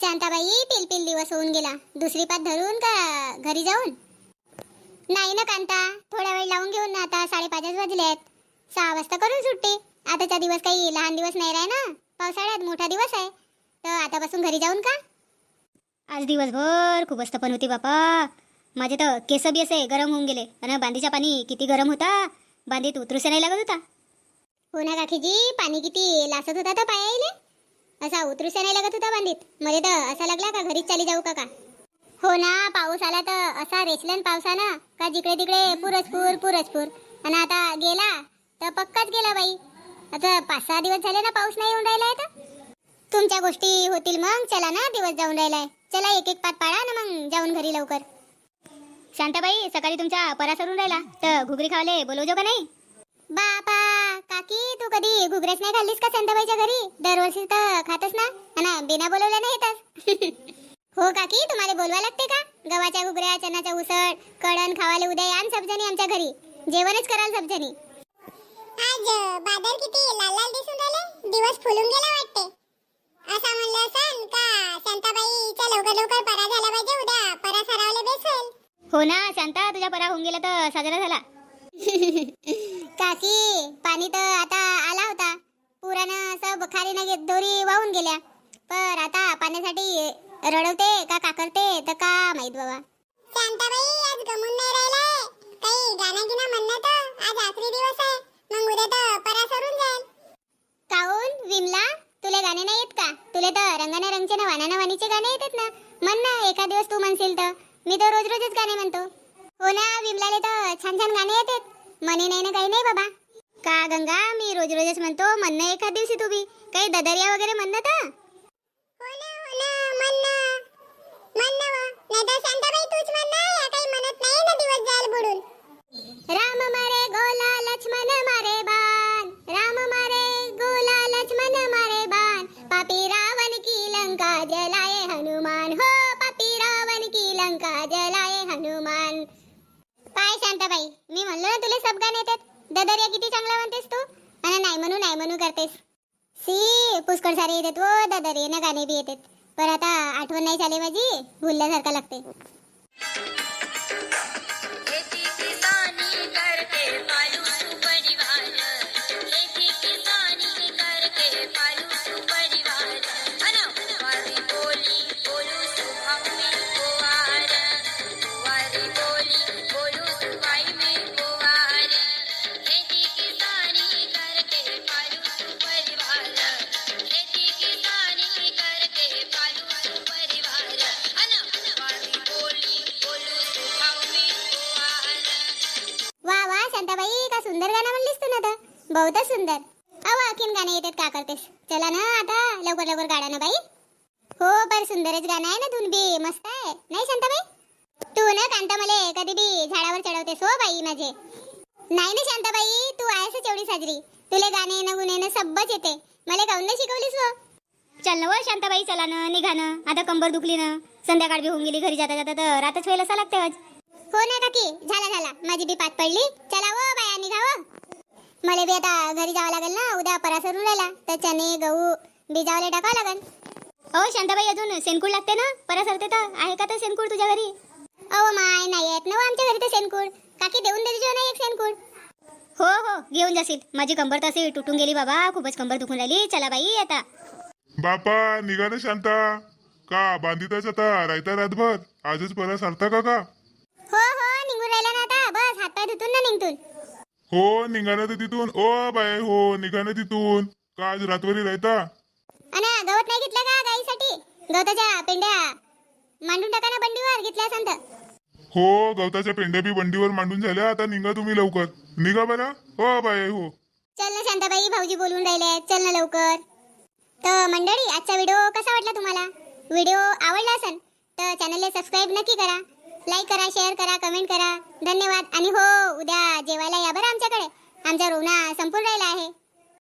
शांताबाई पिल पिल दिवस होऊन गेला. दुसरी पात धरून का घरी जाऊन? नाही ना कांता. थोडा वेळ लावून घेऊन ना आता साडेपाचच वाजले आहेत सहा वाजता करून सुट्टी. आताचा दिवस काही लहान दिवस नाही राय ना. पावसाळ्यात मोठा दिवस आहे. तर आतापासून घरी जाऊन का? आज दिवसभर खूपच तपन होती बापा. माझे तर केस बी असे गरम होऊन गेले. आणि बांधीचा पाणी किती गरम होता. बांधीत उतरूसे नाही लागत होता. हो ना काकीजी. पाणी किती लासत होता तर पायाले असा उतरूसे नाही लागत होता बांधीत. मध्ये तर असा लागला का घरीच चाली जाऊ का का? हो ना पाऊस आला तर असा रेचलन पावसानं का जिकडे तिकडे पुरचपूर पुरचपूर आणि आता गेला तर पक्काच गेला बाई. आता पाच सहा दिवस झाले ना पाऊस नाही येऊन राहिलाय तर. तुमच्या गोष्टी होतील मग चला ना दिवस जाऊन राहिलाय. चला एक एक पात पाळा ना मग जाऊन घरी लवकर. शांताबाई सकाळी तुमचा परा सरून राहिला. तर घुगरी खावले बोलवजो का नाही? बापा काकी तू कधी घुगऱ्याच नाही खाल्लीस का शांताबाईच्या घरी? दरवर्षी तर खातच ना. आणि बिना बोलवल्या नाही येतच हो काकी तुम्हाला बोलवा लागते का? गव्हाच्या घुगऱ्या चण्याचा उसळ कळण खावाले उद्या या न सबजणी आमच्या घरी. जेवणच कराल सबजणी आज बादल किती लाल लाल दिसून राहिले. दिवस फुलून गेला वाटते. असं म्हणलं असन का शांताबाईचा लवकर लवकर परा झाला पाहिजे उद्या. परा सरावले बेसल हो ना शांता तुझा परा होऊन गेला तर साजरा झाला. काकी पाणी तर आता आला होता. पुरानं असं बखारीनं घेत दोरी वाहून गेल्या. पर आता पाण्यासाठी रडवते का काकरते तर का माहीत बाबा. शांताबाई आज गमून नाही राहिलाय. काही गाणं गिणं म्हणणं तर आज आखरी दिवस आहे. मग उद्या तर परा सरून जाईल. काऊन? विमला तुला गाणे नाही येत का? तुला तर रंगाना रंगचे ना वानाना वाणीचे गाणे येतात ना. म्हण ना एका दिवस तू म्हणशील तर. मी तर रोज रोजच गाणे म्हणतो. हो ना विमलाले तर छान छान गाणे येतात. म्हणे नाही ना काही नाही बाबा. का गंगा मी रोज रोजच म्हणतो म्हणणं एखाद दिवशी तू बी. काही ददरिया वगैरे म्हणणं तर. हो म्हणणं हो म्हणणं नाही तर शांताबाई तूच म्हणणं या काही म्हणत नाही ना दिवस जाईल बुडून. मी म्हणलो ना तुला सब गाणे येतात. ददरिया किती चांगला म्हणतेस तू? आणि नाही म्हणू नाही म्हणू करतेस. सी पुष्कळ सारे येतात हो ये ना गाणे बी येतात. पण आता आठवण नाही झाली माझी भुलल्यासारखं लागते सुंदर गाणं म्हणलीस तू ना तर बहुतच सुंदर. अहो आणखीन गाणे येतात का करतेस? चला ना आता लवकर लवकर गाडा ना बाई. हो पर सुंदरच गाणं आहे ना धुन बी मस्त आहे. नाही शांताबाई? तू ना कांता मले कधी बी झाडावर चढवतेस हो बाई माझे. नाही ना शांताबाई तू आहेस एवढी साजरी. तुले गाणे येणं गुणे येणं सब्बच येते. मला गाऊन नाही शिकवलीस हो चल ना व शांताबाई चला ना निघानं आता कंबर दुखली ना. संध्याकाळ बी होऊन गेली घरी जाता जाता तर रातच वेळ असा लागते आज. हो ना काकी झाला झाला. माझी बी पाठ पडली. चला व निघावं? मला बी आता घरी जावं लागेल ना उद्या परा सरून राहिला तर चणे गहू बिजावले टाकावं लागेल. अहो शांताबाई अजून सेनकूड लागते ना? परा सरते तर आहे का तर सेनकूड तुझ्या घरी? अहो माय नाही येत. ना आमच्या घरी तर सेनकूड काकी देऊन देते ना एक सेनकूड हो हो घेऊन जाशील. माझी कंबर तशी तुटून गेली बाबा खूपच कंबर दुखून राहिली. चला बाई आता. बापा निघा ना शांता. का बांधितच आता? राहता रातभर. आजच परत सरता का का? हो हो निघून राहिला ना आता. बस हातपाय धुतून ना निघतून. हो निघा ना तर तिथून. ओ बाय हो निघा ना तिथून. का आज रातभरी राहता? अना गवत नाही घेतलं का गाईसाठी? गवताच्या पेंड्या. मांडून टाका ना बंडीवर घेतल्या असाल तर. हो गवताच्या पेंड्या बी बंडीवर मांडून झाल्या. आता निघा तुम्ही लवकर. निघा बरं. हो बाय हो. चल ना शांताबाई भाऊजी बोलून राहिले चल ना लवकर. तर मंडळी आजचा व्हिडिओ कसा वाटला तुम्हाला? व्हिडिओ आवडला असेल तर चॅनलला सबस्क्राईब नक्की करा. लाईक करा शेअर करा कमेंट करा. धन्यवाद. आणि हो उद्या जेवायला या बरं आमच्याकडे. आमचा रोना संपून राहिला आहे.